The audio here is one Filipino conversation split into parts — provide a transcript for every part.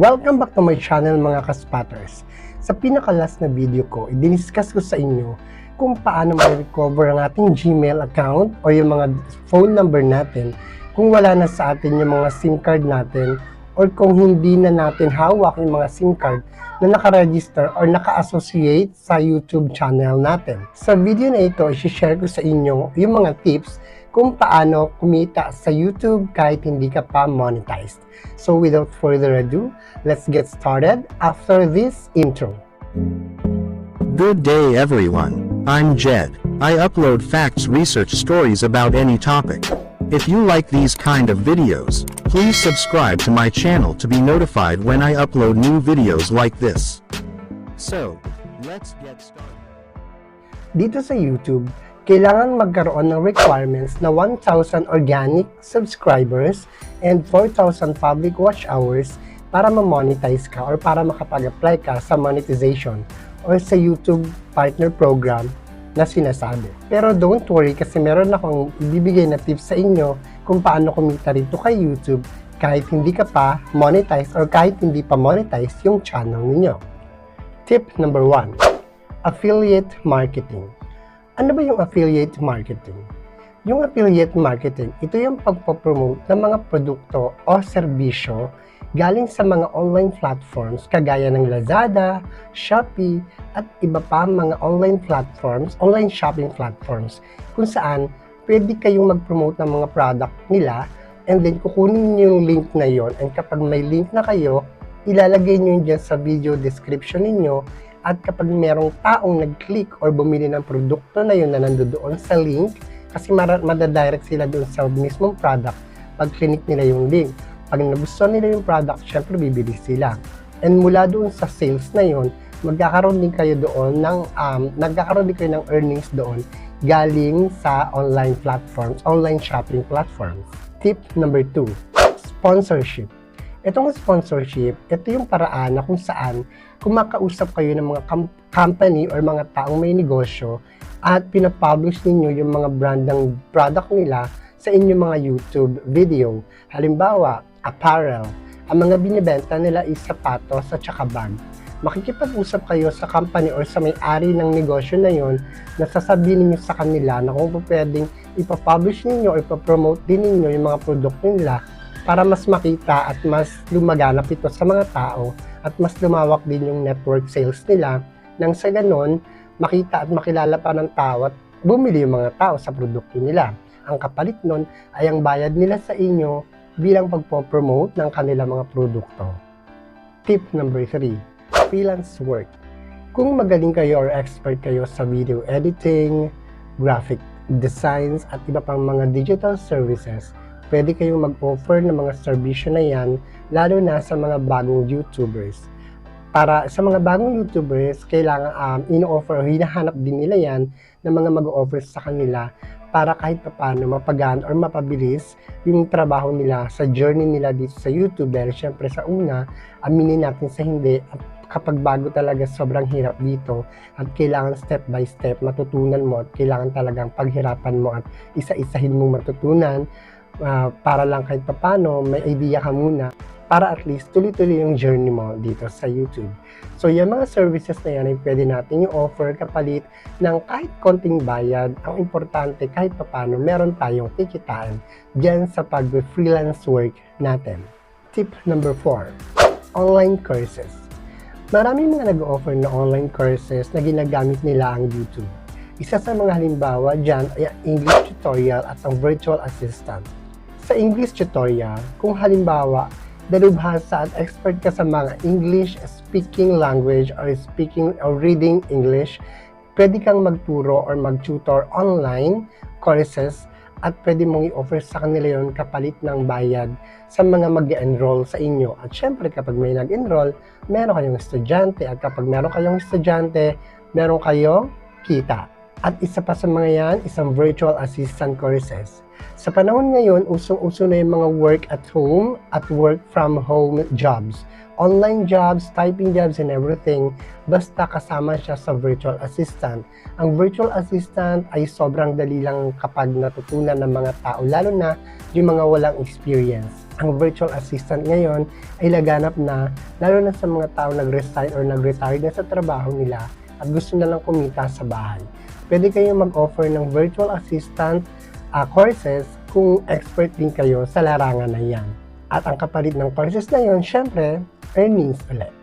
Welcome back to my channel mga kaspatters. Sa pinakalas na video ko, i-discuss ko sa inyo kung paano ma-recover ang ating Gmail account o yung mga phone number natin kung wala na sa atin yung mga SIM card natin or kung hindi na natin hawak yung mga SIM card na nakaregister or naka-associate sa YouTube channel natin. Sa video na ito, i-share ko sa inyo yung mga tips kung paano kumita sa YouTube kahit hindi ka pa monetized. So without further ado, let's get started after this intro. Good day everyone. I'm Jed. I upload facts research stories about any topic. If you like these kind of videos, please subscribe to my channel to be notified when I upload new videos like this. So, let's get started. Dito sa YouTube, kailangan magkaroon ng requirements na 1,000 organic subscribers and 4,000 public watch hours para ma-monetize ka or para makapag-apply ka sa monetization or sa YouTube partner program na sinasabi. Pero don't worry kasi meron akong ibibigay na tips sa inyo kung paano kumita rito kay YouTube kahit hindi ka pa monetize or kahit hindi pa monetize yung channel ninyo. Tip number 1. Affiliate marketing. Ano ba yung affiliate marketing? Yung affiliate marketing, ito yung pagpapromote ng mga produkto o serbisyo galing sa mga online platforms kagaya ng Lazada, Shopee, at iba pa mga online platforms, online shopping platforms kung saan pwede kayong mag-promote ng mga product nila and then kukunin niyo yung link na yon and kapag may link na kayo, ilalagay niyo yun dyan sa video description ninyo at kapag merong taong nag-click or bumili ng produkto na yun na nandoon sa link, kasi madadirect sila doon sa mismong product pag clinic nila yung link. Pag nagustuhan nila yung product, syempre bibili sila. And mula doon sa sales na yun, magkakaroon din kayo doon ng, um, nagkakaroon din kayo ng earnings doon galing sa online platforms, online shopping platforms. Tip number two, sponsorship. Itong sponsorship, ito yung paraan na kung saan kumakausap kayo ng mga com- company or mga taong may negosyo at pinapublish ninyo yung mga brand ng product nila sa inyong mga YouTube video. Halimbawa, apparel. Ang mga binibenta nila is sapatos at saka bag. Makikipag-usap kayo sa company or sa may-ari ng negosyo na yon na sasabihin ninyo sa kanila na kung pwedeng ipapublish ninyo or ipapromote din ninyo yung mga produkto nila para mas makita at mas lumaganap ito sa mga tao at mas lumawak din yung network sales nila nang sa ganon makita at makilala pa ng tao at bumili yung mga tao sa produkto nila. Ang kapalit nun ay ang bayad nila sa inyo bilang pagpo-promote ng kanilang mga produkto. Tip number 3, freelance work. Kung magaling kayo or expert kayo sa video editing, graphic designs at iba pang mga digital services, pwede kayong mag-offer ng mga serbisyo na yan lalo na sa mga bagong YouTubers. Para sa mga bagong YouTubers, kailangan um, ino-offer o hinahanap din nila yan ng mga mag-offer sa kanila para kahit paano mapagaan or mapabilis yung trabaho nila sa journey nila dito sa YouTube dahil syempre sa una, aminin natin sa hindi at kapag bago talaga sobrang hirap dito at kailangan step by step matutunan mo at kailangan talagang paghirapan mo at isa-isahin mong matutunan ah, para lang kahit papano may idea ka muna para at least tuloy-tuloy yung journey mo dito sa YouTube. So, yung mga services na yan ay pwede natin yung offer kapalit ng kahit konting bayad. Ang importante, kahit papano, meron tayong kikitaan dyan sa pag-freelance work natin. Tip number 4, online courses. Maraming mga nag-offer na online courses na ginagamit nila ang YouTube. Isa sa mga halimbawa dyan ay ang English tutorial at ang virtual assistant. Sa English tutorial, kung halimbawa, dalubhasa at expert ka sa mga English speaking language or speaking or reading English, pwede kang magturo or mag-tutor online courses at pwede mong i-offer sa kanila yon kapalit ng bayad sa mga mag enroll sa inyo. At syempre, kapag may nag-enroll, meron kayong estudyante. At kapag meron kayong estudyante, meron kayong kita. At isa pa sa mga yan, isang virtual assistant courses. Sa panahon ngayon, usong-uso na yung mga work at home at work from home jobs. Online jobs, typing jobs, and everything, basta kasama siya sa virtual assistant. Ang virtual assistant ay sobrang dali lang kapag natutunan ng mga tao, lalo na yung mga walang experience. Ang virtual assistant ngayon ay laganap na lalo na sa mga tao nag-resign or nag-retire na sa trabaho nila at gusto na lang kumita sa bahay. Pwede kayong mag-offer ng virtual assistant ah, courses kung expert din kayo sa larangan na yan. At ang kapalit ng courses na yon, syempre, earnings ulit.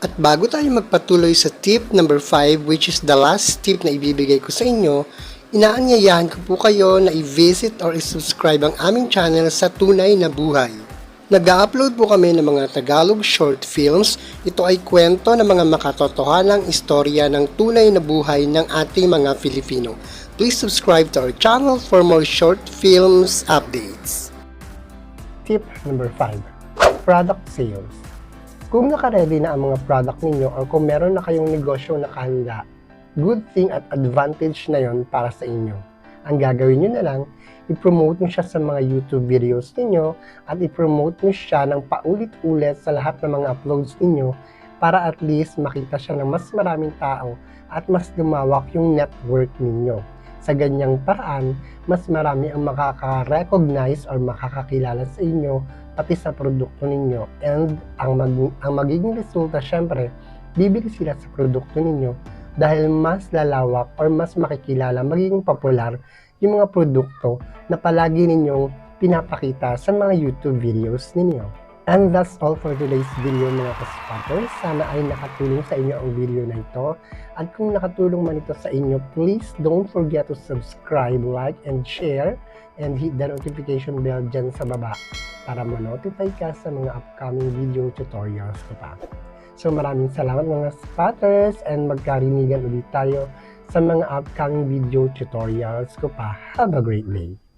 At bago tayo magpatuloy sa tip number 5, which is the last tip na ibibigay ko sa inyo, inaanyayahan ko po kayo na i-visit or i-subscribe ang aming channel sa Tunay na Buhay. Nag-upload po kami ng mga Tagalog short films. Ito ay kwento ng mga makatotohanang istorya ng tunay na buhay ng ating mga Filipino. Please subscribe to our channel for more short films updates. Tip number 5. Product sales. Kung nakaready na ang mga product ninyo or kung meron na kayong negosyo nakahanda, good thing at advantage na yon para sa inyo. Ang gagawin nyo na lang, i-promote nyo siya sa mga YouTube videos ninyo at i-promote nyo siya ng paulit-ulit sa lahat ng mga uploads ninyo para at least makita siya ng mas maraming tao at mas lumawak yung network ninyo. Sa ganyang paraan, mas marami ang makaka-recognize or makakakilala sa inyo pati sa produkto ninyo. And ang, mag- ang magiging resulta, syempre, bibili sila sa produkto ninyo dahil mas lalawak or mas makikilala, magiging popular yung mga produkto na palagi ninyong pinapakita sa mga YouTube videos ninyo. And that's all for today's video mga kaspotters. Sana ay nakatulong sa inyo ang video na ito. At kung nakatulong man ito sa inyo, please don't forget to subscribe, like, and share and hit the notification bell dyan sa baba para ma-notify ka sa mga upcoming video tutorials ko pa. So maraming salamat mga spotters and magkarinigan ulit tayo sa mga upcoming video tutorials ko pa. Have a great day!